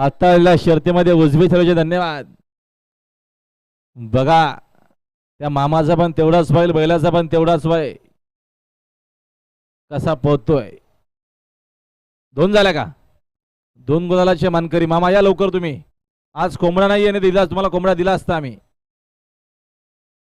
आता शर्तीमध्ये उजवी ठेवायचे धन्यवाद. बघा त्या मामाचा पण तेवढाच बैल बैलाचा पण तेवढाच वय. कसा पोहतोय. दोन झाल्या का? दोन गुलालाचे मानकरी. मामा या लवकर तुम्ही. आज कोंबडा नाही आणि दिला तुम्हाला कोंबडा दिला असता आम्ही.